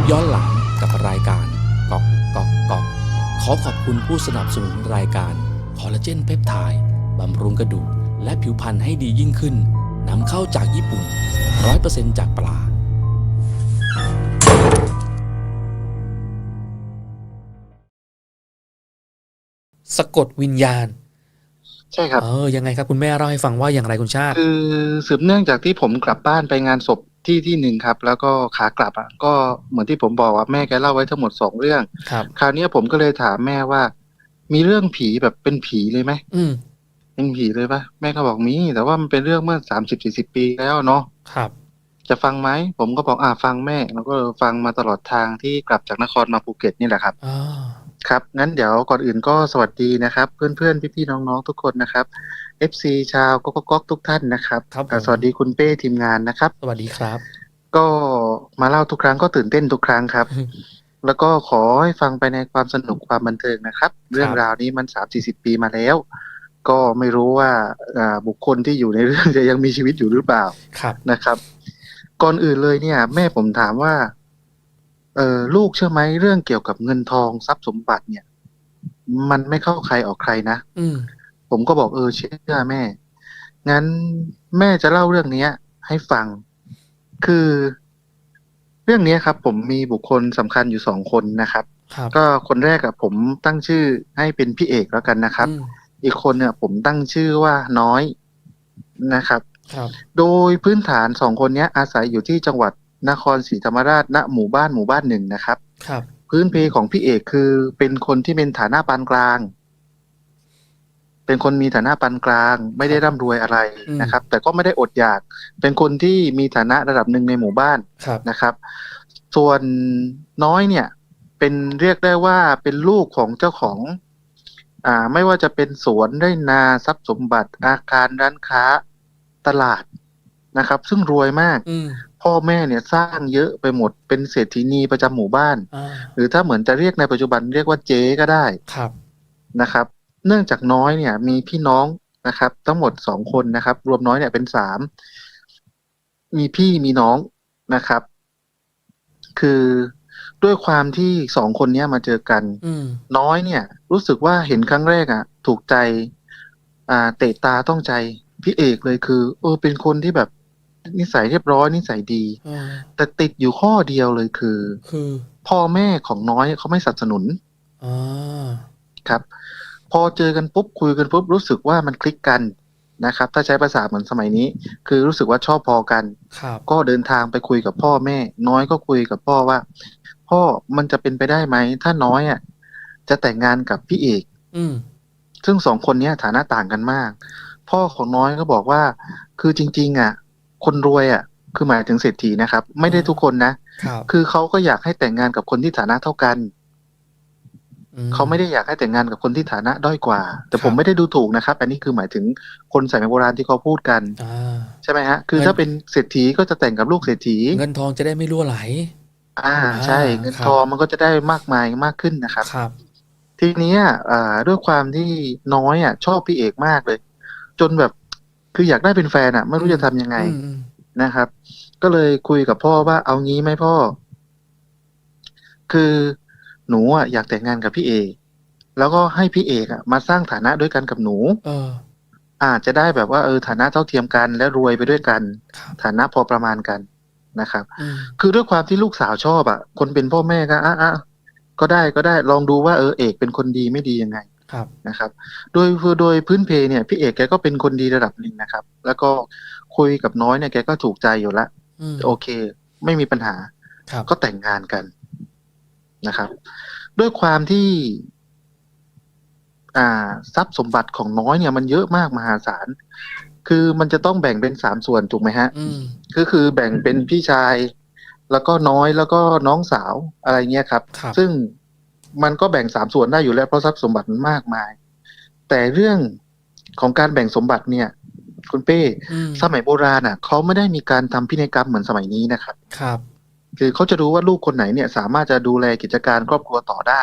ปย้อนหลังกับรายการก๊อกก๊อกก๊อกขอขอบคุณผู้สนับสนุนรายการคอลลาเจนเพปไทด์บำรุงกระดูกและผิวพรรณให้ดียิ่งขึ้นนำเข้าจากญี่ปุ่น 100%จากปลาสะกดวิญญาณ ใช่ครับ เออ ยังไงครับ คุณแม่เล่าให้ฟังว่าอย่างไรคุณชาติ คือสืบเนื่องจากที่ผมกลับบ้านไปงานศพ ที่ที่หนึ่งครับ แล้วก็ขากลับอะก็เหมือนที่ผมบอกว่าแม่แกเล่าไว้ทั้งหมดสองเรื่องครับคราวเนี้ยผมก็เลยถามแม่ว่า มีเรื่องผีแบบเป็นผีเลยไหมอืมเป็นผีเลยปะแม่ก็บอกมีแต่ว่ามันเป็นเรื่องเมื่อสามสิบสี่สิบปีแล้วเนาะครับ จะฟังไหมผมก็บอกอ่าฟังแม่ แล้วก็ฟังมาตลอดทางที่กลับจากนครมาภูเก็ตนี่แหละครับอ่า ครับงั้นเดี๋ยวก่อนอื่นก็สวัสดีนะครับ เพื่อนๆพี่ๆน้องๆทุกคนนะครับ FC ชาวก๊อกก๊อกทุกท่านนะครับครับผมอ่าสวัสดีคุณเป้ทีมงานนะครับ สวัสดีครับ ก็มาเล่าทุกครั้งก็ตื่นเต้นทุกครั้งครับ แล้วก็ขอให้ฟังไปในความสนุกความบันเทิงนะครับ เรื่องราวนี้มันสามสี่สิบปีมาแล้ว ก็ไม่รู้ว่าอ่าบุคคลที่อยู่ในเรื่องจะยังมีชีวิตอยู่หรือเปล่า ครับ นะครับก่อนอื่นเลยเนี่ย แม่ผมถามว่า เออลูกเชื่อไหมเรื่องเกี่ยวกับเงินทองทรัพย์สมบัติเนี่ย มันไม่เข้าใครออกใครนะอืมผมก็บอกเออเชื่อแม่ งั้นแม่จะเล่าเรื่องเนี้ย ให้ฟัง คือ เรื่องเนี้ยครับ ผมมีบุคคลสำคัญอยู่สองคนนะครับครับก็คนแรกอะผมตั้งชื่อให้เป็นพี่เอกแล้วกันนะครับอืมอีกคนเนี่ย ผมตั้งชื่อว่าน้อยนะครับ ครับ โดยพื้นฐานสองคนเนี้ยอาศัยอยู่ที่จังหวัด นครศรีธรรมราชณหมู่บ้านหมู่บ้านหนึ่งนะครับ ครับ พื้นเพของพี่เอกคือเป็นคนที่เป็นฐานะปานกลาง เป็นคนมีฐานะปานกลาง ไม่ได้ร่ำรวยอะไรนะครับ แต่ก็ไม่ได้อดอยาก เป็นคนที่มีฐานะระดับหนึ่งในหมู่บ้าน ครับ นะครับ ส่วนน้อยเนี่ย เป็นเรียกได้ว่าเป็นลูกของเจ้าของ อ่า ไม่ว่าจะเป็นสวนไร่นาทรัพย์สมบัติอาคารร้านค้าตลาดนะครับ ซึ่งรวยมาก อืม พ่อแม่เนี่ยสร้างเยอะไปหมดเป็นเศรษฐีนีประจำหมู่บ้านอ่าหรือถ้าเหมือนจะเรียกในปัจจุบันเรียกว่าเจ๊ก็ได้ครับนะครับ เนื่องจากน้อยเนี่ย มีพี่น้องนะครับ ทั้งหมดสองคนนะครับ รวมน้อยเนี่ยเป็นสามมีพี่มีน้องนะครับ คือด้วยความที่สองคนเนี้ยมาเจอกันอืมน้อยเนี่ย รู้สึกว่าเห็นครั้งแรกอะ ถูกใจ อ่า เตะตาต้องใจพี่เอกเลยคือ เออเป็นคนที่แบบ นิสัยเรียบร้อยนิสัยดีอ่าแต่ติดอยู่ข้อเดียวเลยคือ คือ พ่อแม่ของน้อยเขาไม่สนับสนุนอ่าครับ พอเจอกันปุ๊บคุยกันปุ๊บรู้สึกว่ามันคลิกกันนะครับ ถ้าใช้ภาษาเหมือนสมัยนี้ คือรู้สึกว่าชอบพอกันครับก็เดินทางไปคุยกับพ่อแม่ น้อยก็คุยกับพ่อว่า พ่อมันจะเป็นไปได้ไหมถ้าน้อยอะ จะแต่งงานกับพี่เอกอืมซึ่งสองคนเนี้ยฐานะต่างกันมาก พ่อของน้อยก็บอกว่า คือจริง ๆ อะ คนรวยอะ คือหมายถึงเศรษฐีนะครับ ไม่ได้ทุกคนนะครับคือเขาก็อยากให้แต่งงานกับคนที่ฐานะเท่ากันอืเขาไม่ได้อยากให้แต่งงานกับคนที่ฐานะด้อยกว่า แต่ครับผมไม่ได้ดูถูกนะครับ อันนี้คือหมายถึงคนสมัยโบราณที่เขาพูดกันอ่าใช่ไหมฮะ คือเงินถ้าเป็นเศรษฐีก็จะแต่งกับลูกเศรษฐี เงินทองจะได้ไม่รั่วไหล อ่าใช่อ่าเงินครับทองมันก็จะได้มากมายมากขึ้นนะครับครับ ทีเนี้ยอ่าด้วยความที่น้อยอะ ชอบพี่เอกมากเลย จนแบบ คืออยากได้เป็นแฟนอะไม่รู้จะทำยังไงอืมอืมนะครับ ก็เลยคุยกับพ่อว่าเอางี้ไหมพ่อ คือหนูอะอยากแต่งงานกับพี่เอกแล้วก็ให้พี่เอกอะมาสร้างฐานะด้วยกันกับหนู เอออาจจะได้แบบว่าเออฐานะเท่าเทียมกันและรวยไปด้วยกันครับฐานะพอประมาณกันนะครับอืมคือด้วยความที่ลูกสาวชอบอะคนเป็นพ่อแม่ก็อะอะก็ได้ก็ได้ลองดูว่าเออเอกเป็นคนดีไม่ดียังไง ครับนะครับ โดยโดยพื้นเพเนี่ยพี่เอกแกก็เป็นคนดีระดับหนึ่งนะครับ แล้วก็คุยกับน้อยเนี่ยแกก็ถูกใจอยู่ละอืมโอเค ไม่มีปัญหาครับก็แต่งงานกันนะครับ ด้วยความที่ อ่า ทรัพย์สมบัติของน้อยเนี่ยมันเยอะมากมหาศาลคือมันจะต้องแบ่งเป็นสามส่วนถูกไหมฮะอืมก็คือแบ่งเป็นพี่ชาย แล้วก็น้อยแล้วก็น้องสาวอะไรเงี้ยครับครับซึ่ง มันก็แบ่งสามส่วนได้อยู่แล้วเพราะทรัพย์สมบัติมันมากมาย แต่เรื่องของการแบ่งสมบัติเนี่ย คุณเป้อืมสมัยโบราณอะเขาไม่ได้มีการทำพินัยกรรมเหมือนสมัยนี้นะครับ ครับ คือเขาจะรู้ว่าลูกคนไหนเนี่ย สามารถจะดูแลกิจการครอบครัวต่อได้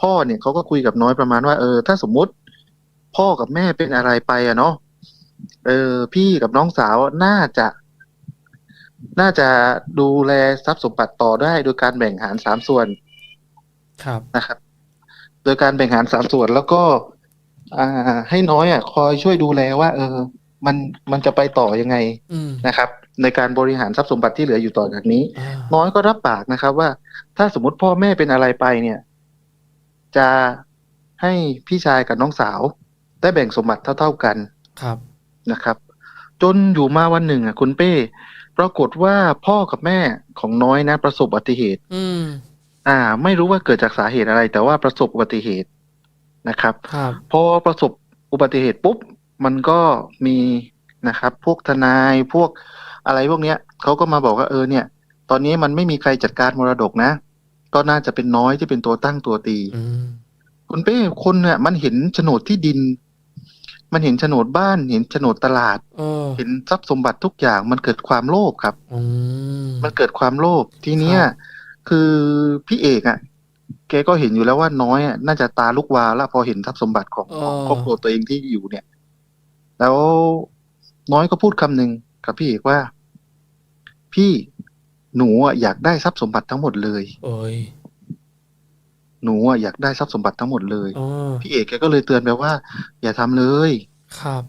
พ่อเนี่ยเขาก็คุยกับน้อยประมาณว่าเออ ถ้าสมมุติ พ่อกับแม่เป็นอะไรไปอะเนาะเออ พี่กับน้องสาวน่าจะ น่าจะดูแลทรัพย์สมบัติต่อได้โดยการแบ่งหารสามส่วน ครับนะครับ โดยการแบ่งหารสามส่วนแล้วก็ อ่า ให้น้อยอะ คอยช่วยดูแลว่า เออ มันมันจะไปต่อยังไงอืมนะครับ ในการบริหารทรัพย์สมบัติที่เหลืออยู่ต่อจากนี้อ่าน้อยก็รับปากนะครับ ว่า ถ้าสมมติพ่อแม่เป็นอะไรไปเนี่ย จะให้พี่ชายกับน้องสาว ได้แบ่งสมบัติเท่า ๆกันครับนะครับ จนอยู่มาวันหนึ่ง อะ คุณเป้ ปรากฏว่าพ่อกับแม่ของน้อยนะ ประสบอุบัติเหตุ อืมอ่า ไม่รู้ว่าเกิดจากสาเหตุอะไร แต่ว่าประสบอุบัติเหตุนะครับครับพอประสบอุบัติเหตุปุ๊บ มันก็มีนะครับ พวกทนายพวกอะไรพวกเนี้ยเขาก็มาบอกว่าเออเนี่ย ตอนนี้มันไม่มีใครจัดการมรดกนะ ก็น่าจะเป็นน้อยที่เป็นตัวตั้งตัวตีอืมคุณเป้คนเนี่ย มันเห็นโฉนดที่ดิน มันเห็นโฉนดบ้าน เห็นโฉนดตลาดเออเห็นทรัพย์สมบัติทุกอย่าง มันเกิดความโลภครับอืมมันเกิดความโลภทีเนี้ย ครับคือพี่เอกอะ่ะ แกก็เห็นอยู่แล้วว่าน้อยอะน่าจะตาลุกวาวแล้วพอเห็นทรัพย์สมบัติของของครอบครัวตัวเองที่อยู่เนี่ย แล้วน้อยก็พูดคำหนึ่งกับพี่เอกว่า พี่หนูอะอยากได้ทรัพย์สมบัติทั้งหมดเลยเอ้ยหนูอะอยากได้ทรัพย์สมบัติทั้งหมดเลยเออพี่เอกแกก็เลยเตือนไปว่า อย่าทำเลย ครับ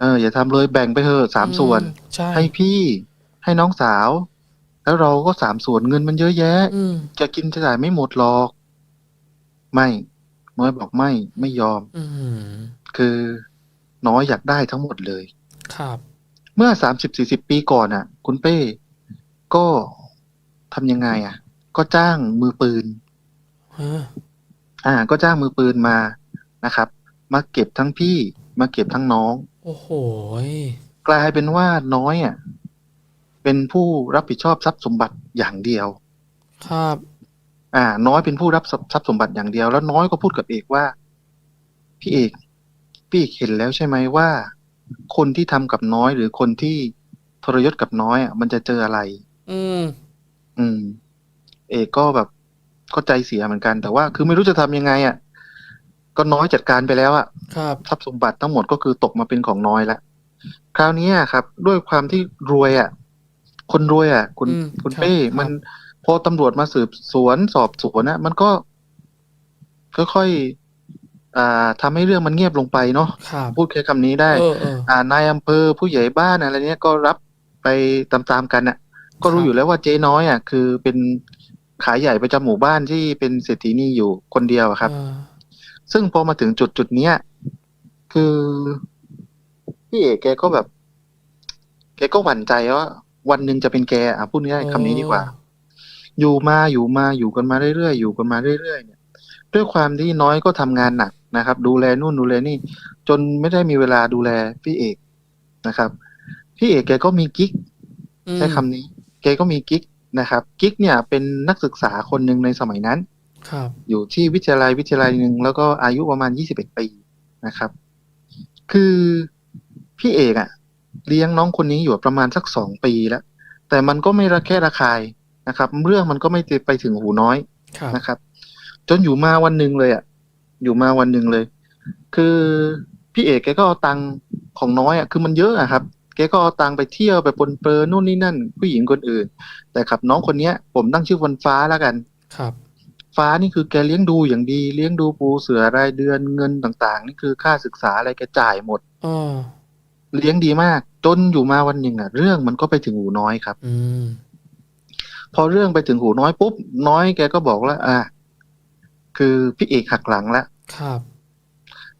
เอออย่าทำเลยแบ่งไปเถอะสามส่วน อืใช่ให้พี่ให้น้องสาว แล้วเราก็สามส่วนเงินมันเยอะแยะ อืม จะกินจะจ่ายไม่หมดหรอก ไม่ น้อยบอกไม่ไม่ยอม อืม คือน้อยอยากได้ทั้งหมดเลย ครับ เมื่อสามสิบสี่สิบปีก่อนอะ คุณเป้ ก็ทำยังไงอะ ก็จ้างมือปืน ฮะ อ่า ก็จ้างมือปืนมานะครับ มาเก็บทั้งพี่ มาเก็บทั้งน้อง โอ้โหยกลายเป็นว่าน้อยอะ เป็นผู้รับผิดชอบทรัพย์สมบัติอย่างเดียว ครับ อ่า น้อยเป็นผู้รับทรัพย์สมบัติอย่างเดียว แล้วน้อยก็พูดกับเอกว่า พี่เอก พี่เอกเห็นแล้วใช่ไหมว่า คนที่ทำกับน้อยหรือคนที่ทรยศกับน้อยอะมันจะเจออะไร อืม อืม เอกก็แบบก็ใจเสียเหมือนกัน แต่ว่าคือไม่รู้จะทำยังไงอะก็น้อยจัดการไปแล้วอะครับทรัพย์สมบัติทั้งหมดก็คือตกมาเป็นของน้อยแล้วคราวนี้อะครับ ด้วยความที่รวยอะ คนรวยอะ คุณอืมคุณครับเป้ ครับ มันพอตำรวจมาสืบสวนสอบสวนนะมันก็ค่อยๆอ่าทำให้เรื่องมันเงียบลงไปเนาะครับพูดแค่คำนี้ได้ เออเออ อ่านายอำเภอผู้ใหญ่บ้านอะไรเนี้ยก็รับไปตามๆกันน่ะ ก็รู้ครับ อยู่แล้วว่าเจ๊น้อยอะคือเป็นขายใหญ่ประจำหมู่บ้านที่เป็นเศรษฐีนีอยู่คนเดียวอะครับ เออซึ่งพอมาถึงจุดจุดๆเนี้ยคือพี่เอกแกก็แบบ แกก็หวั่นใจว่า วันหนึ่งจะเป็นแกอะพูดง่ายๆคำนี้ดีกว่า อยู่มาอยู่มาอยู่กันมาเรื่อยๆอยู่กันมาเรื่อยๆเนี่ย ด้วยความที่น้อยก็ทำงานหนักนะครับ ดูแลนู่นดูแลนี่ จนไม่ได้มีเวลาดูแลพี่เอกนะครับ พี่เอกแกก็มีกิ๊กอืมใช้คำนี้ แกก็มีกิ๊กนะครับ กิ๊กเนี่ยเป็นนักศึกษาคนหนึ่งในสมัยนั้น ครับ อยู่ที่วิทยาลัยวิทยาลัยหนึ่งแล้วก็อายุประมาณยี่สิบเอ็ดปีนะครับ คือพี่เอกอะ เลี้ยงน้องคนนี้อยู่ประมาณสักสองปีแล้ว แต่มันก็ไม่ระแคะระคายนะครับ เรื่องมันก็ไม่ไปถึงหูน้อยครับนะครับ จนอยู่มาวันหนึ่งเลยอะอยู่มาวันหนึ่งเลย คือพี่เอกแกก็เอาตังค์ของน้อยอะคือมันเยอะอะครับแกก็เอาตังค์ไปเที่ยวไปปนเปื้อนนู่นนี่นั่น ผู้หญิงคนอื่น แต่ครับน้องคนเนี้ย ผมตั้งชื่อวันฟ้าแล้วกันครับ ฟ้านี่คือแกเลี้ยงดูอย่างดี เลี้ยงดูปูเสือรายเดือนเงินต่าง ๆ นี่คือค่าศึกษาอะไรแกจ่ายหมดเออ เลี้ยงดีมาก จนอยู่มาวันหนึ่งอะ เรื่องมันก็ไปถึงหูน้อยครับ อืมพอเรื่องไปถึงหูน้อยปุ๊บ น้อยแกก็บอกแล้วอะคือพี่เอกหักหลังแล้วครับ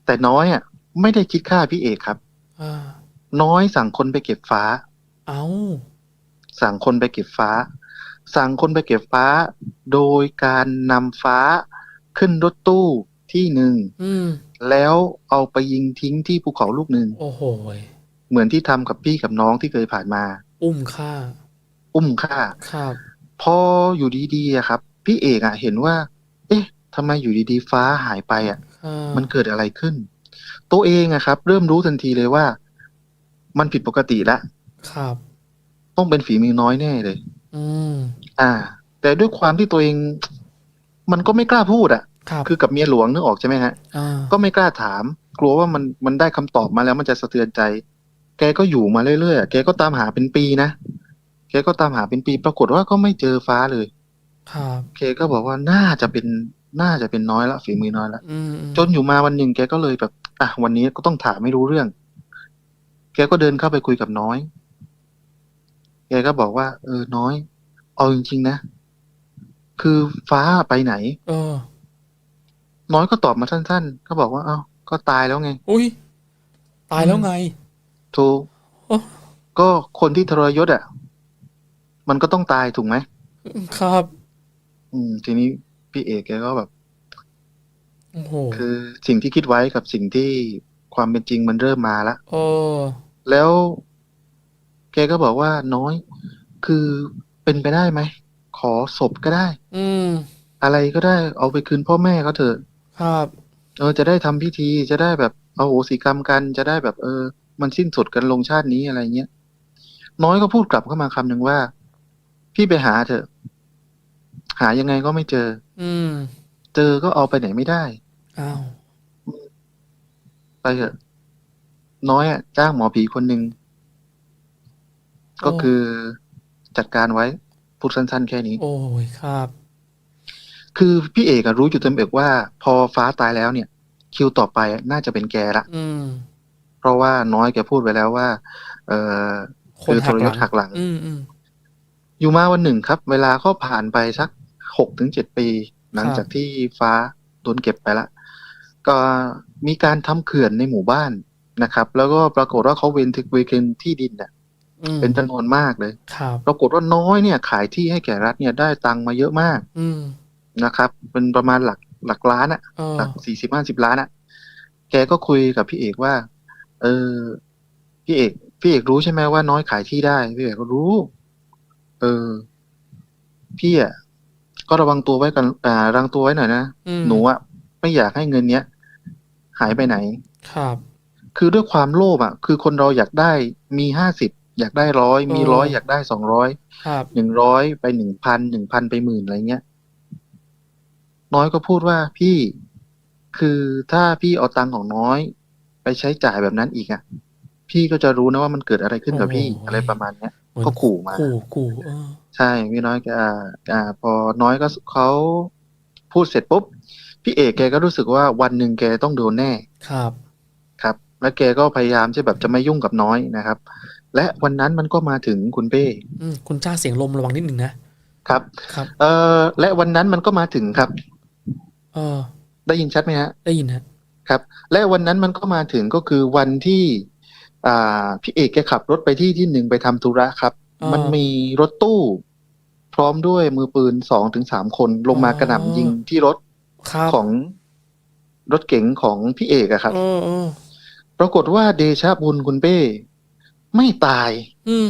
แต่น้อยอะ ไม่ได้คิดค่าพี่เอกครับอ่าน้อยสั่งคนไปเก็บฟ้า เอาสั่งคนไปเก็บฟ้า สั่งคนไปเก็บฟ้า โดยการนำฟ้าขึ้นรถตู้ที่หนึ่งอืมแล้วเอาไปยิงทิ้งที่ภูเขาลูกหนึ่งโอ้โหย เหมือนที่ทำกับพี่กับน้องที่เคยผ่านมา อุ้มค่า อุ้มฆ่าครับพออยู่ดีๆอะครับ พี่เอกอะเห็นว่า เอ๊ะทำไมอยู่ดีๆ ฟ้าหายไปอะอ่ามันเกิดอะไรขึ้น ตัวเองอะครับ เริ่มรู้ทันทีเลยว่า มันผิดปกติละครับ ต้องเป็นฝีมือน้อยแน่เลย อืมอ่า แต่ด้วยความที่ตัวเอง มันก็ไม่กล้าพูดอะครับคือกับเมียหลวงนึกออกใช่ไหมฮะอ่าก็ไม่กล้าถาม กลัวว่ามันมันได้คำตอบมาแล้วมันจะสะเทือนใจ แกก็อยู่มาเรื่อยๆอะแกก็ตามหาเป็นปีนะแกก็ตามหาเป็นปี ปรากฏว่าก็ไม่เจอฟ้าเลยครับแกก็บอกว่าน่าจะเป็นน่าจะเป็นน้อยละฝีมือน้อยละอืมอืมจนอยู่มาวันหนึ่งแกก็เลยแบบอะวันนี้ก็ต้องถามไม่รู้เรื่อง แกก็เดินเข้าไปคุยกับน้อย แกก็บอกว่า เออน้อย เอาจริงๆนะคือฟ้าไปไหน เออ น้อยก็ตอบมาสั้นๆ ก็บอกว่า เอ้าก็ตายแล้วไง อุ้ยตายแล้วไง ถูกโอ้ก็คนที่ทรยศอะ มันก็ต้องตายถูกไหมครับ อืม ทีนี้พี่เอกแกก็แบบโอ้โหคือสิ่งที่คิดไว้กับสิ่งที่ความเป็นจริงมันเริ่มมาละเออแล้ว แกก็บอกว่าน้อย คือเป็นไปได้ไหม ขอศพก็ได้ อืม อะไรก็ได้ เอาไปคืนพ่อแม่เขาเถอะ ครับ เออ จะได้ทำพิธีจะได้แบบเอาโหสิกรรมกันจะได้แบบ เออ มันสิ้นสุดกันลงชาตินี้อะไรเงี้ย น้อยก็พูดกลับเข้ามาคำหนึ่งว่า พี่ไปหาเถอะ หายังไงก็ไม่เจอ อืม เจอก็เอาไปไหนไม่ได้ อ้าว ไปเถอะ น้อยอะจ้างหมอผีคนหนึ่งก็คือจัดการไว้ พูดสั้นๆแค่นี้ โอ้ยครับ คือพี่เอกอะรู้อยู่เต็มอกว่า พอฟ้าตายแล้วเนี่ย คิวต่อไปอะน่าจะเป็นแกละอืม เพราะว่าน้อยแกพูดไว้แล้วว่า เออคนคือทหักรหยลัศงหักหลังอืมอืมอยู่มาวันหนึ่งครับ เวลาก็ผ่านไปสักหกถึงเจ็ดปี หลังครับจากที่ฟ้าโดนเก็บไปละก็มีการทำเขื่อนในหมู่บ้านนะครับ แล้วก็ปรากฏว่าเขาเวนทึกเวเคนที่ดินเนี่ยอืมเป็นจำนวนมากเลยครับปรากฏว่าน้อยเนี่ย ขายที่ให้แก่รัฐเนี่ยได้ตังค์มาเยอะมากอืมนะครับ เป็นประมาณหลักหลักล้านอะเออหลักสี่สิบห้าสิบล้านอะแกก็คุยกับพี่เอกว่า เออ พี่เอก พี่เอกรู้ใช่ไหมว่าน้อยขายที่ได้ พี่เอกก็รู้ เออ พี่อะก็ระวังตัวไว้กัน อ่าระวังตัวไว้หน่อยนะอืมหนูอะไม่อยากให้เงินเนี้ยหายไปไหน ครับ คือด้วยความโลภอะ คือคนเราอยากได้มีห้าสิบอยากได้ร้อยมีเออร้อยอยากได้สองร้อยครับหนึ่งร้อยไปหนึ่งพันหนึ่งพันไปหมื่นอะไรเงี้ย น้อยก็พูดว่าพี่คือถ้าพี่เอาตังค์ของน้อยไป ใช้จ่ายแบบนั้นอีกอะ พี่ก็จะรู้นะว่ามันเกิดอะไรขึ้นกับพี่โอ้ยอะไรประมาณเนี้ยเหมือนก็ขู่มาขู่ขู่เออใช่พี่น้อยก็อ่าอ่า พอน้อยก็เขาพูดเสร็จปุ๊บพี่เอกแกก็รู้สึกว่าวันหนึ่งแกต้องโดนแน่ครับ ครับ และแกก็พยายามที่แบบจะไม่ยุ่งกับน้อยนะครับ และวันนั้นมันก็มาถึงคุณเป้อืมคุณจ้าเสียงลมระวังนิดหนึ่งนะครับ ครับ เอ่อและวันนั้นมันก็มาถึงครับ เออได้ยินชัดไหมฮะ ได้ยินฮะ ครับ และวันนั้นมันก็มาถึงก็คือวันที่อ่าพี่เอกแกขับรถไปที่ที่หนึ่งไปทำธุระครับอ่ามัมันมีรถตู้ พร้อมด้วยมือปืนสองถึงสามคนลงมาอ๋อกระหน่ำยิงที่รถครับของรถเก๋งของพี่เอกอะครับเออเออปรากฏว่าเดชะบุญคุณเป้ ไม่ตาย อืม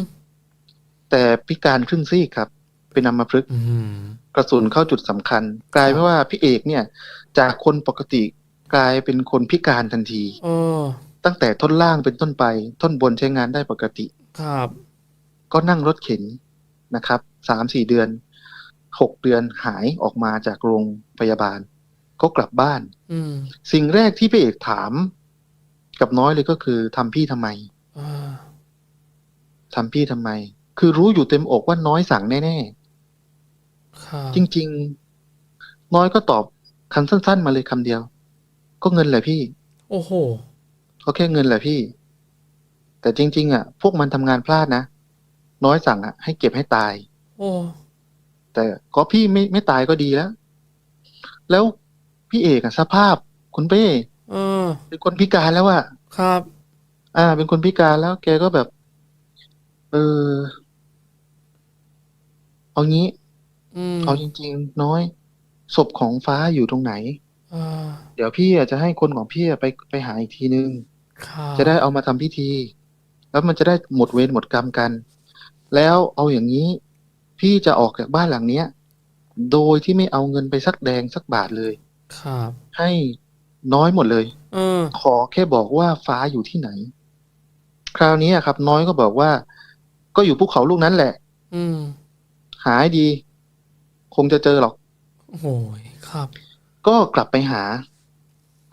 แต่พิการครึ่งซีกครับ เป็นอัมพฤกษ์อืมกระสุนเข้าจุดสำคัญ กลายเป็นว่าพี่เอกเนี่ย จากคนปกติ กลายเป็นคนพิการทันทีเออตั้งแต่ท่อนล่างเป็นต้นไป ท่อนบนใช้งานได้ปกติ ครับ ก็นั่งรถเข็นนะครับสามสี่เดือนหกเดือนหายออกมาจากโรงพยาบาล ก็กลับบ้านอืมสิ่งแรกที่พี่เอกถาม กับน้อยเลยก็คือทำพี่ทำไมเออทำพี่ทำไม คือรู้อยู่เต็มอกว่าน้อยสั่งแน่ครับๆจริง ๆ น้อยก็ตอบคำสั้น ๆ มาเลยคำเดียว ก็เงินแหละพี่ โอ้โห ก็แค่เงินแหละพี่ แต่จริง ๆ อะ พวกมันทำงานพลาดนะ น้อยสั่งอะ ให้เก็บให้ตาย โอ้ แต่ก็พี่ไม่ไม่ตายก็ดีแล้ว แล้วพี่เอกอะสภาพ คุณเป้เออ เป็นคนพิการแล้วอะครับ อ่า เป็นคนพิการแล้วแกก็แบบ เออ เอางี้ อืม เอาจริง ๆ น้อย ศพของฟ้าอยู่ตรงไหนเออเดี๋ยวพี่อะจะให้คนของพี่อะไปไปหาอีกทีนึง ครับจะได้เอามาทำพิธี แล้วมันจะได้หมดเวรหมดกรรมกัน แล้วเอาอย่างนี้ พี่จะออกจากบ้านหลังเนี้ย โดยที่ไม่เอาเงินไปสักแดงสักบาทเลย ครับ ให้น้อยหมดเลย เออ ขอแค่บอกว่าฟ้าอยู่ที่ไหน คราวนี้อะครับ น้อยก็บอกว่า ก็อยู่ภูเขาลูกนั้นแหละ อืมหาให้ดี คงจะเจอหรอก โอ้โหครับ ก็กลับไปหา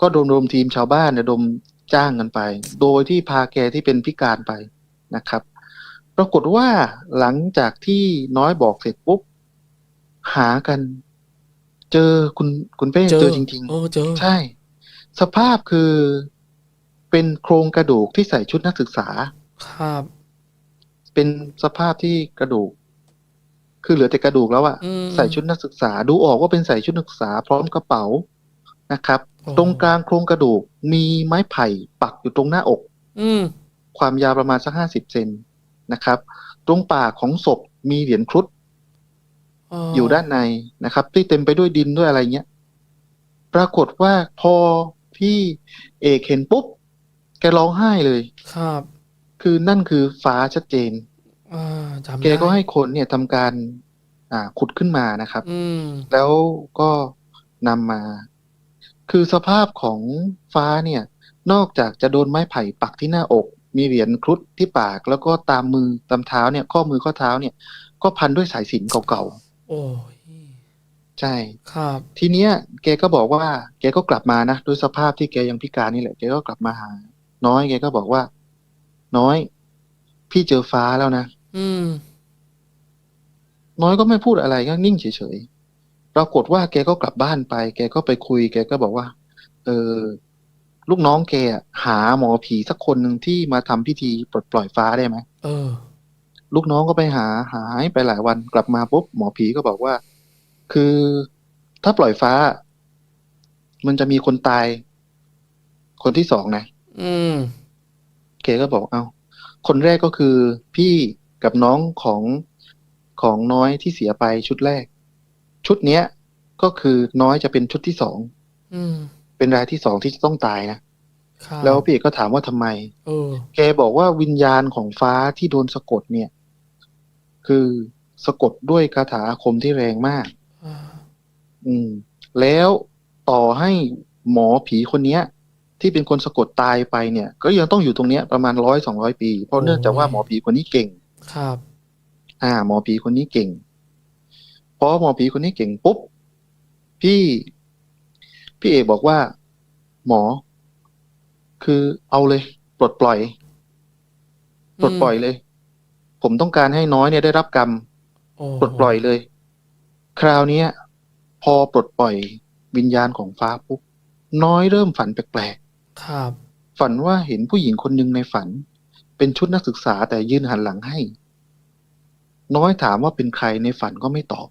ก็รวมรวมทีมชาวบ้านระดมจ้างกันไป โดยที่พาแกที่เป็นพิการไปนะครับ ปรากฏว่าหลังจากที่น้อยบอกเสร็จปุ๊บ หากัน เจอคุณคุณเป้เจอจริงเออเจอๆใช่ สภาพคือเป็นโครงกระดูกที่ใส่ชุดนักศึกษา ครับ เป็นสภาพที่กระดูก คือเหลือแต่กระดูกแล้วอะอืมใส่ชุดนักศึกษาดูออกว่าเป็นใส่ชุดนักศึกษาพร้อมกระเป๋านะครับโอ้ตรงกลางโครงกระดูกมีไม้ไผ่ปักอยู่ตรงหน้าอก อืมความยาวประมาณสักห้าสิบเซนนะครับ ตรงปากของศพมีเหรียญครุฑอยู่ด้านในนะครับ ที่เต็มไปด้วยดินด้วยอะไรเงี้ย ปรากฏว่าพอพี่เอกเห็นปุ๊บ แกร้องไห้เลย ครับ คือนั่นคือฟ้าชัดเจน อ่าจำแกก็ได้ให้คนเนี่ยทำการ อ่า ขุดขึ้นมานะครับ อืม แล้วก็นำมา คือสภาพของฟ้าเนี่ย นอกจากจะโดนไม้ไผ่ปักที่หน้าอก มีเหรียญครุฑที่ปาก แล้วก็ตามมือตามเท้าเนี่ย ข้อมือข้อเท้าเนี่ย ก็พันด้วยสายสิญจนเก่าโอ้ยๆ ใช่ ครับ ทีเนี้ย แกก็บอกว่า แกก็กลับมานะด้วยสภาพที่แกยังพิการนี่แหละ แกก็กลับมาหา น้อย แกก็บอกว่า น้อย พี่เจอฟ้าแล้วนะ อืม น้อยก็ไม่พูดอะไรก็นิ่งเฉยๆ ปรากฏว่าแกก็กลับบ้านไป แกก็ไปคุย แกก็บอกว่า เออ ลูกน้องแกอะหาหมอผีสักคนหนึ่งที่มาทำพิธีปลดปล่อยฟ้าได้ไหมเออ ลูกน้องก็ไปหาหายไปหลายวันกลับมาปุ๊บหมอผีก็บอกว่า คือถ้าปล่อยฟ้า มันจะมีคนตาย คนที่สองนะ อืมแกก็บอกเอาคนแรกก็คือพี่ กับน้องของของน้อยที่เสียไปชุดแรก ชุดเนี้ย ก็คือน้อยจะเป็นชุดที่สองอืมเป็นรายที่สองที่จะต้องตายนะครับแล้วพี่เอกก็ถามว่าทำไมเออแกบอกว่าวิญญาณของฟ้าที่โดนสะกดเนี่ย คือสะกดด้วยคาถาอาคมที่แรงมากอ่าอืม แล้วต่อให้หมอผีคนเนี้ย ที่เป็นคนสะกดตายไปเนี่ย ก็ยังต้องอยู่ตรงเนี้ยประมาณร้อยสองร้อยปี เพราะเนื่องจากว่าหมอผีคนนี้เก่ง ครับ อ่า หมอผีคนนี้เก่งพอหมอผีคนนี้เก่งปุ๊บ พี่ พี่เอกบอกว่า หมอ คือเอาเลย ปลดปล่อย ปลดปล่อยเลย ผมต้องการให้น้อยเนี่ยได้รับกรรมโอ้ปลดปล่อยเลย คราวเนี้ยพอปลดปล่อยวิญญาณของฟ้าปุ๊บน้อยเริ่มฝันแปลกครับๆฝันว่าเห็นผู้หญิงคนหนึ่งในฝัน เป็นชุดนักศึกษาแต่ยืนหันหลังให้ น้อยถามว่าเป็นใครในฝันก็ไม่ตอบ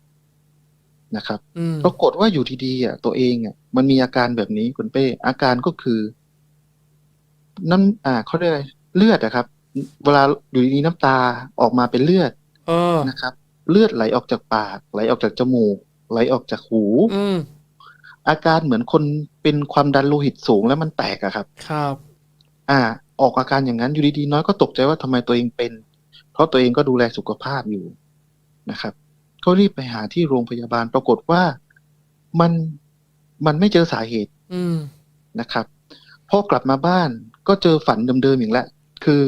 นะครับอืมปรากฏว่าอยู่ดีๆอะ ตัวเองอะ มันมีอาการแบบนี้คุณเป้ อาการก็คือ น้ำอ่าเขาเรียกอะไรเลือดอะครับ เวลาอยู่ดีๆน้ำตาออกมาเป็นเลือดเออนะครับ เลือดไหลออกจากปาก ไหลออกจากจมูก ไหลออกจากหูอืมอาการเหมือนคนเป็นความดันโลหิตสูงแล้วมันแตกอะครับ ครับ อ่า ออกอาการอย่างนั้นอยู่ดีๆน้อยก็ตกใจว่าทำไมตัวเองเป็น เพราะตัวเองก็ดูแลสุขภาพอยู่นะครับ ก็รีบไปหาที่โรงพยาบาลปรากฏว่ามันมันไม่เจอสาเหตุ อืมนะครับพอกลับมาบ้านก็เจอฝันเดิมๆอีกแล้วคือ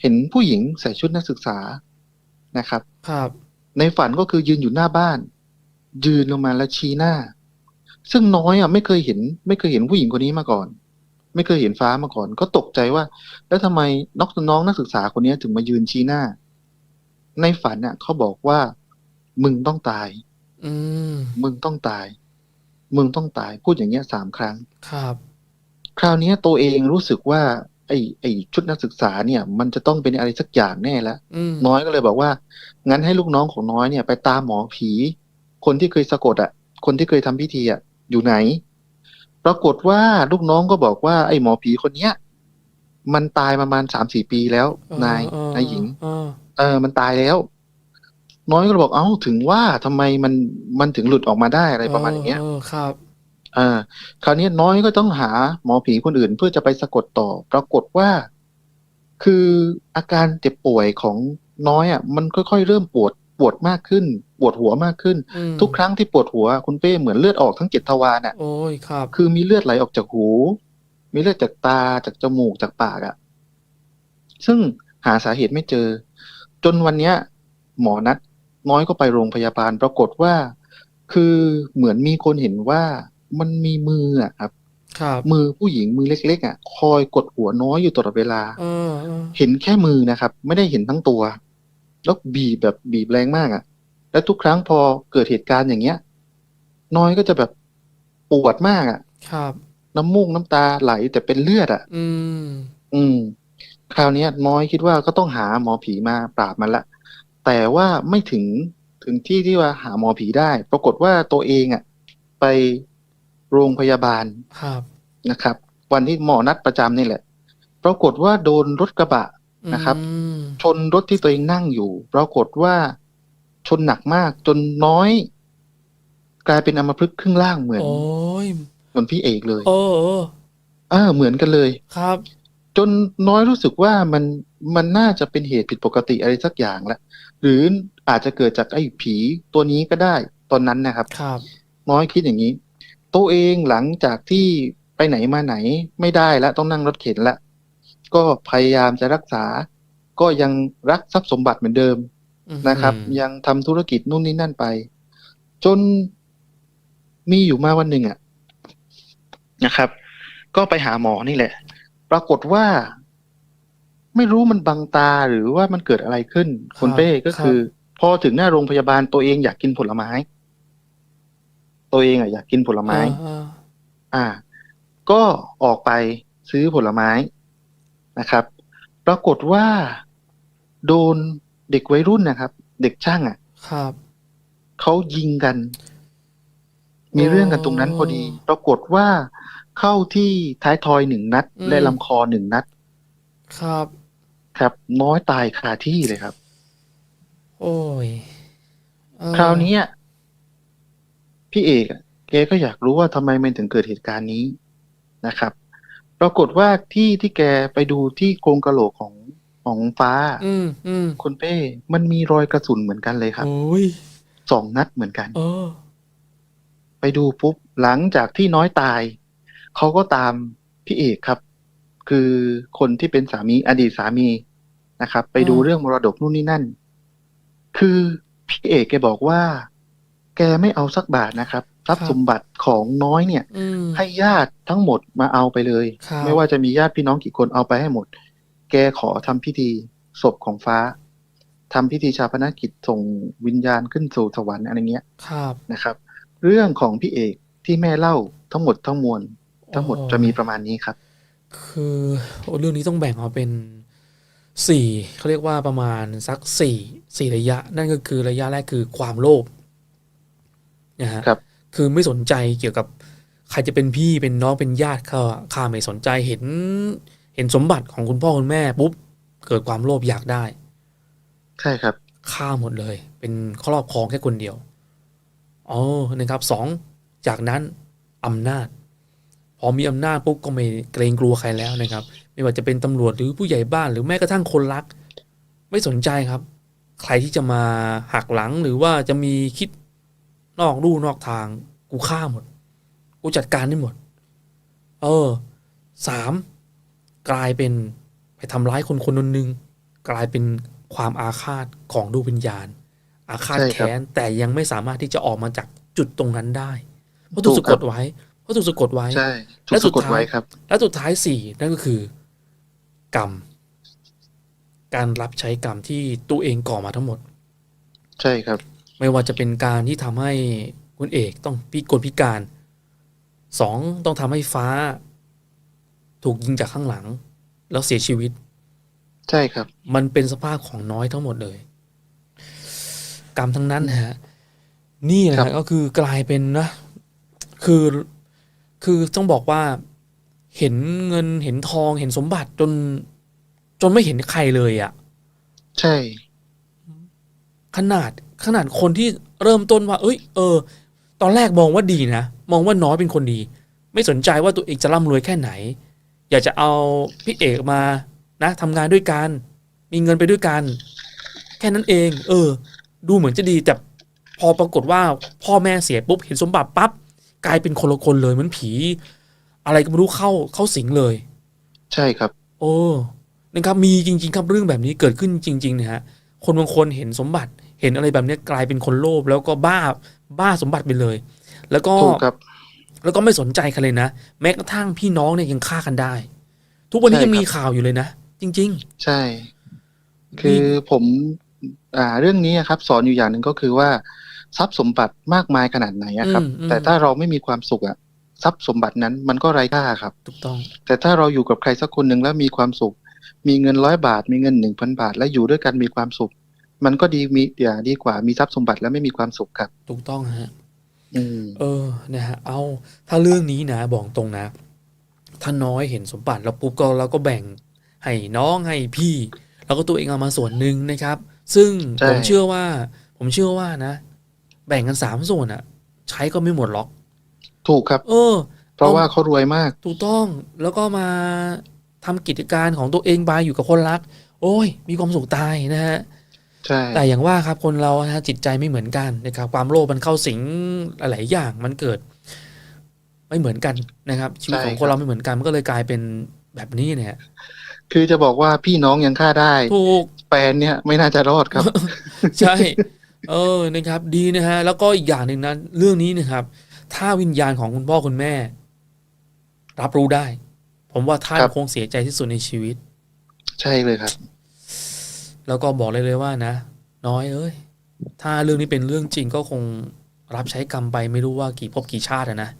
เห็นผู้หญิงใส่ชุดนักศึกษานะครับ ครับ ในฝันก็คือยืนอยู่หน้าบ้าน ยืนลงมาแล้วชี้หน้า ซึ่งน้อยอะไม่เคยเห็น ไม่เคยเห็นผู้หญิงคนนี้มาก่อน ไม่เคยเห็นฟ้ามาก่อน ก็ตกใจว่า แล้วทำไมนอกน้องนักศึกษาคนนี้ถึงมายืนชี้หน้า ในฝันอะเขาบอกว่า มึงต้องตาย อืมมึงต้องตาย มึงต้องตาย พูดอย่างเงี้ยสามครั้ง ครับ คราวเนี้ยตัวเองรู้สึกว่า ไอ้ไอ้ชุดนักศึกษาเนี่ย มันจะต้องเป็นอะไรสักอย่างแน่แล้วอืมน้อยก็เลยบอกว่า งั้นให้ลูกน้องของน้อยเนี่ย ไปตามหมอผี คนที่เคยสะกดอะ คนที่เคยทำพิธีอะ อยู่ไหน ปรากฏว่าลูกน้องก็บอกว่าไอ้หมอผีคนเนี้ย มันตายประมาณสามสี่ปีแล้วเออนายเออนายหญิงเออเออ มันตายแล้ว น้อยก็เลยบอกเอ้าถึงว่าทำไมมันมันถึงหลุดออกมาได้อะไรประมาณอย่างเงี้ยเออครับอ่าคราวนี้น้อยก็ต้องหาหมอผีคนอื่นเพื่อจะไปสะกดต่อ ปรากฏว่า คืออาการเจ็บป่วยของน้อยอะ มันค่อยๆเริ่มปวดปวดมากขึ้น ปวดหัวมากขึ้นอืมทุกครั้งที่ปวดหัวคุณเป้เหมือนเลือดออกทั้งเจ็ดทวารอะโอ้ยครับ คือมีเลือดไหลออกจากหู มีเลือดจากตาจากจมูกจากปากอะ่ะ ซึ่งหาสาเหตุไม่เจอ จนวันเนี้ย หมอนัดน้อยก็ไปโรงพยาบาลปรากฏว่า คือเหมือนมีคนเห็นว่ามันมีมืออะครับครับมือผู้หญิงมือเล็ก ๆ อะ คอยกดหัวน้อยอยู่ตลอดเวลาเออเออเห็นแค่มือนะครับ ไม่ได้เห็นทั้งตัว แล้วบีบแบบบีบแรงมากอะ แล้วทุกครั้งพอเกิดเหตุการณ์อย่างเงี้ย น้อยก็จะแบบปวดมากอะครับ น้ำมูกน้ำตาไหลแต่เป็นเลือดอะอืม อืม คราวเนี้ยน้อยคิดว่าก็ต้องหาหมอผีมาปราบมันละ แต่ว่าไม่ถึงถึงที่ที่ว่าหาหมอผีได้ ปรากฏว่าตัวเองอะ ไปโรงพยาบาล ครับนะครับ วันที่หมอนัดประจำนี่แหละ ปรากฏว่าโดนรถกระบะนะครับอืมชนรถที่ตัวเองนั่งอยู่ ปรากฏว่า ชนหนักมาก จนน้อย กลายเป็นอัมพฤกษ์ครึ่งล่างเหมือนโอ้ยเหมือนพี่เอกเลยโอ้โอ้เออเหมือนกันเลยครับ จนน้อยรู้สึกว่ามันมันน่าจะเป็นเหตุผิดปกติอะไรสักอย่างแหละหรืออาจจะเกิดจากไอ้ผีตัวนี้ก็ได้ ตอนนั้นนะครับ ครับ น้อยคิดอย่างนี้ ตัวเองหลังจากที่ไปไหนมาไหนไม่ได้แล้วต้องนั่งรถเข็นละก็พยายามจะรักษา ก็ยังรักทรัพย์สมบัติเหมือนเดิมอืม นะครับ ยังทำธุรกิจนู่นนี่นั่นไป จนมีอยู่มาวันหนึ่งอะนะครับ ก็ไปหาหมอนี่แหละ ปรากฏว่า ไม่รู้มันบังตาหรือว่ามันเกิดอะไรขึ้นคุณเป้ก็คือ พอถึงหน้าโรงพยาบาลตัวเองอยากกินผลไม้ ตัวเองอะอยากกินผลไม้อ่าอ่า ก็ออกไปซื้อผลไม้นะครับ ปรากฏว่า โดน เด็กวัยรุ่นนะครับ เด็กช่างอะ ครับเขายิงกัน มีเรื่องกันตรงนั้นพอดี ปรากฏว่าเข้าที่ท้ายทอยหนึ่งนัดอืมและลำคอหนึ่งนัด ครับ ครับ น้อยตายคาที่เลยครับ โอ้ยเออคราวนี้อะพี่เอกอะแกก็อยากรู้ว่าทำไมมันถึงเกิดเหตุการณ์นี้นะครับ ปรากฏว่าที่ที่แกไปดูที่โครงกระโหลกของ ของฟ้า อืมอืมคุณเป้ มันมีรอยกระสุนเหมือนกันเลยครับ โอ้ยสองนัดเหมือนกัน เออ ไปดูปุ๊บ หลังจากที่น้อยตาย เขาก็ตามพี่เอกครับ คือคนที่เป็นสามีอดีตสามีนะครับ ไปดูอืมเรื่องมรดกนู่นนี่นั่น คือพี่เอกแกบอกว่า แกไม่เอาสักบาทนะครับทรัพย์สมบัติของน้อยเนี่ย อืม ให้ญาติทั้งหมดมาเอาไปเลย ครับ ไม่ว่าจะมีญาติพี่น้องกี่คนเอาไปให้หมด แกขอทำพิธีศพของฟ้าทำพิธีชาปนกิจส่งวิญญาณขึ้นสู่สวรรค์อะไรเงี้ยครับนะครับ เรื่องของพี่เอกที่แม่เล่าทั้งหมดทั้งมวลทั้งหมดโอ้จะมีประมาณนี้ครับ คือโอ้เรื่องนี้ต้องแบ่งออกเป็นสี่เขาเรียกว่าประมาณสักสี่สี่ระยะ นั่นก็คือระยะแรกคือความโลภนะฮะครับคือไม่สนใจเกี่ยวกับใครจะเป็นพี่เป็นน้องเป็นญาติเขาอะข้าไม่สนใจเห็น เห็นสมบัติของคุณพ่อคุณแม่ปุ๊บเกิดความโลภอยากได้ ใช่ครับฆ่าหมดเลย เป็นครอบครองแค่คนเดียวอ๋อนะครับสองจากนั้นอำนาจ พอมีอำนาจปุ๊บก็ไม่เกรงกลัวใครแล้วนะครับ ไม่ว่าจะเป็นตำรวจหรือผู้ใหญ่บ้านหรือแม้กระทั่งคนรัก ไม่สนใจครับ ใครที่จะมาหักหลังหรือว่าจะมีคิดนอกลู่นอกทาง กูฆ่าหมด กูจัดการได้หมด เออสาม กลายเป็นไปทำร้ายคนคนหนึงกลายเป็นความอาฆาตของดวงวิญญาณ อาฆาตใช่ครับแค้นแต่ยังไม่สามารถที่จะออกมาจากจุดตรงนั้นได้ เพราะถูกถูสะกกครัดบไว้เพราะถูกสะกดไว้ใช่ถูและกสุสะดกดท้ายไว้ครับ และสุดท้ายสี่นั่นก็คือ กรรม การรับใช้กรรมที่ตัวเองก่อมาทั้งหมด ใช่ครับ ไม่ว่าจะเป็นการที่ทำให้คุณเอกต้องพิกลพิการสองต้องทำให้ฟ้า ถูกยิงจากข้างหลัง แล้วเสียชีวิต ใช่ครับ มันเป็นสภาพของน้อยทั้งหมดเลย กรรมทั้งนั้นนะฮะ นี่แหละครัฮะบก็คือกลายเป็นนะ คือคือต้องบอกว่าเห็นเงินเห็นทองเห็นสมบัติจน จนไม่เห็นใครเลยอะ่ะ ใช่ ขนาดขนาดคนที่เริ่มต้นว่า เอ้ย เออ ตอนแรกมองว่าดีนะ มองว่าน้อยเป็นคนดี ไม่สนใจว่าตัวเองจะร่ำรวยแค่ไหน อยากจะเอาพี่เอกมานะทำงานด้วยกัน มีเงินไปด้วยกัน แค่นั้นเอง เออ ดูเหมือนจะดีแต่พอปรากฏว่าพ่อแม่เสียปุ๊บเห็นสมบัติปั๊บกลายเป็นคนละคนเลยเหมือนผี อะไรก็ไม่รู้เข้าเข้าสิงเลย ใช่ครับ โอ้นะครับมีจริง ๆ ครับเรื่องแบบนี้เกิดขึ้นจริงๆนะฮะคนบางคนเห็นสมบัติเห็นอะไรแบบนี้กลายเป็นคนโลภแล้วก็บ้าบ้าสมบัติไปเลย แล้วก็ถูกครับ แล้วก็ไม่สนใจกันเลยนะ แม้กระทั่งพี่น้องเนี่ยยังฆ่ากันได้ ทุกวันนี้ใช่ยังมีครับข่าวอยู่เลยนะ จริงใช่ คือผม อ่า เรื่องนี้อะครับ สอนอยู่อย่างหนึ่งก็คือว่าทรัพย์สมบัติมากมายขนาดไหนอะครับอืมอืมแต่ถ้าเราไม่มีความสุขอะทรัพย์สมบัตินั้นมันก็ไร้ค่าครับ ถูกต้อง แต่ถ้าเราอยู่กับใครสักคนหนึ่งแล้วมีความสุข มีเงินร้อยบาท มีเงินหนึ่งพันบาท และอยู่ด้วยกันมีความสุข มันก็ดีมีอย่าดีกว่ามีทรัพย์สมบัติแล้วไม่มีความสุขครับ ถูกต้องฮะ อืมเออนะฮะเอาถ้าเรื่องนี้นะบอกตรงนะ ถ้าน้อยเห็นสมบัติแล้วปุ๊บก็เราก็แบ่งให้น้องให้พี่ แล้วก็ตัวเองเอามาส่วนหนึ่งนะครับ ซึ่งใช่ ผมเชื่อว่า ผมเชื่อว่านะ แบ่งกันสามส่วนอะใช้ก็ไม่หมดหรอก ถูกครับ เออ เพราะว่าเขารวยมาก ถูกต้องแล้วก็มาทำกิจการของตัวเองไปอยู่กับคนรัก โอ้ย มีความสุขตายนะฮะ ใช่ แต่อย่างว่าครับคนเรานะฮะจิตใจไม่เหมือนกันนะครับ ความโลภมันเข้าสิงหลายๆอย่างมันเกิด ไม่เหมือนกันนะครับ ชีวิตของคนเราไม่เหมือนกันมันก็เลยกลายเป็นแบบนี้เนี่ย คือจะบอกว่าพี่น้องยังฆ่าได้ถูก แฟนเนี่ยไม่น่าจะรอดครับ ใช่ เออนะครับ ดีนะฮะ แล้วก็อีกอย่างหนึ่งนะเรื่องนี้นะครับ ถ้าวิญญาณของคุณพ่อคุณแม่ รับรู้ได้ ผมว่าท่านครับ คงเสียใจที่สุดในชีวิต ใช่เลยครับ แล้วก็บอกเลยเลยว่านะ น้อยเอ้ยถ้าเรื่องนี้เป็นเรื่องจริงก็คงรับใช้กรรมไปไม่รู้ว่ากี่ภพกี่ชาติอะนะ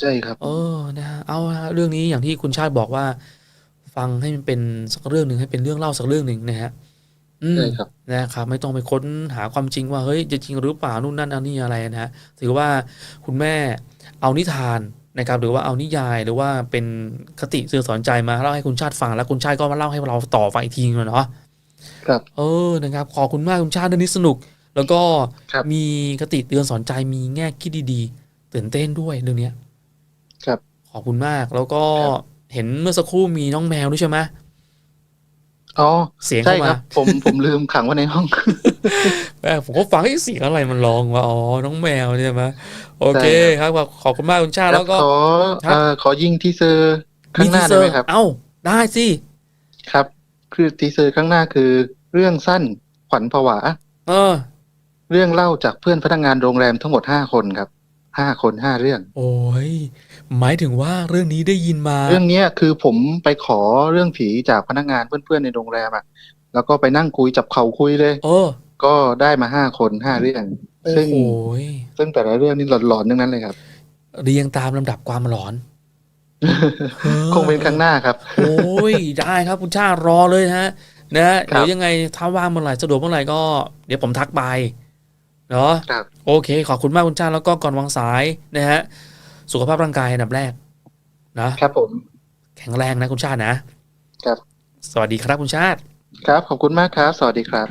ใช่ครับ เออนะฮะเอาฮะเรื่องนี้อย่างที่คุณชาติบอกว่า ฟังให้มันเป็นสักเรื่องหนึ่งให้เป็นเรื่องเล่าสักเรื่องหนึ่งนะฮะอืมใช่ครับนะครับ ไม่ต้องไปค้นหาความจริงว่าเฮ้ยจะจริงหรือเปล่านู่นนั่นอันนี้อะไรนะฮะถือว่าคุณแม่เอานิทานนะครับ หรือว่าเอานิยายหรือว่าเป็นคติสื่อสอนใจมาเล่าให้คุณชาติฟังแล้วคุณชาติก็มาเล่าให้เราต่อฟังอีกทีนึงเนาะ ครับ เออนะครับ ขอบคุณมากคุณชาติเรื่องนี้สนุก แล้วก็ครับมีคติเตือนสอนใจมีแง่คิดดีๆตื่นเต้นด้วยเรื่องเนี้ย ครับ ขอบคุณมากแล้วก็ครับเห็นเมื่อสักครู่มีน้องแมวด้วยใช่ไหมอ๋อเสียงใช่เข้าคมารับผมผมลืมขังไว้ในห้องแม่ผมก็ฟังไอ้เสียงอะไรมันร้องว่าอ๋อน้องแมวใช่ไหมโอเคใช่ครับขอบขอบคุณมากคุณชาติแล้แล้ววก็ขอครับเอ่อขอยิงทีเซอร์ข้างหน้าทีเซได้อไหมร์ครับ เอ้าได้สิครับ คือทีเซอร์ข้างหน้าคือ เรื่องสั้นขวัญผวา เออ เรื่องเล่าจากเพื่อนพนักงานโรงแรมทั้งหมดห้าคนครับห้าคนห้าเรื่อง โอ้ยหมายถึงว่าเรื่องนี้ได้ยินมา เรื่องเนี้ยคือผมไปขอเรื่องผีจากพนักงานเพื่อนๆในโรงแรมอะแล้วก็ไปนั่งคุยจับเขาคุยเลยเออก็ได้มาห้าคนห้าเรื่องโอ้ซึ่งโหยซึ่งแต่ละเรื่องนี่หลอนๆทั้งนั้นเลยครับ เรียงตามลำดับความหลอนออ คงเป็นครั้งหน้าครับ โอ้ยได้ครับคุณชาติรอเลยนะฮะ นะฮะครับเดี๋ยวยังไงถ้าว่างเมื่อไหร่สะดวกเมื่อไหร่ก็เดี๋ยวผมทักไปเนาะครับโอเค ขอบคุณมากคุณชาติแล้วก็ก่อนวางสายนะฮะ สุขภาพร่างกายอันดับแรกนะครับผม แข็งแรงนะคุณชาตินะครับ สวัสดีครับคุณชาติ ครับ ขอบคุณมากครับ สวัสดีครับ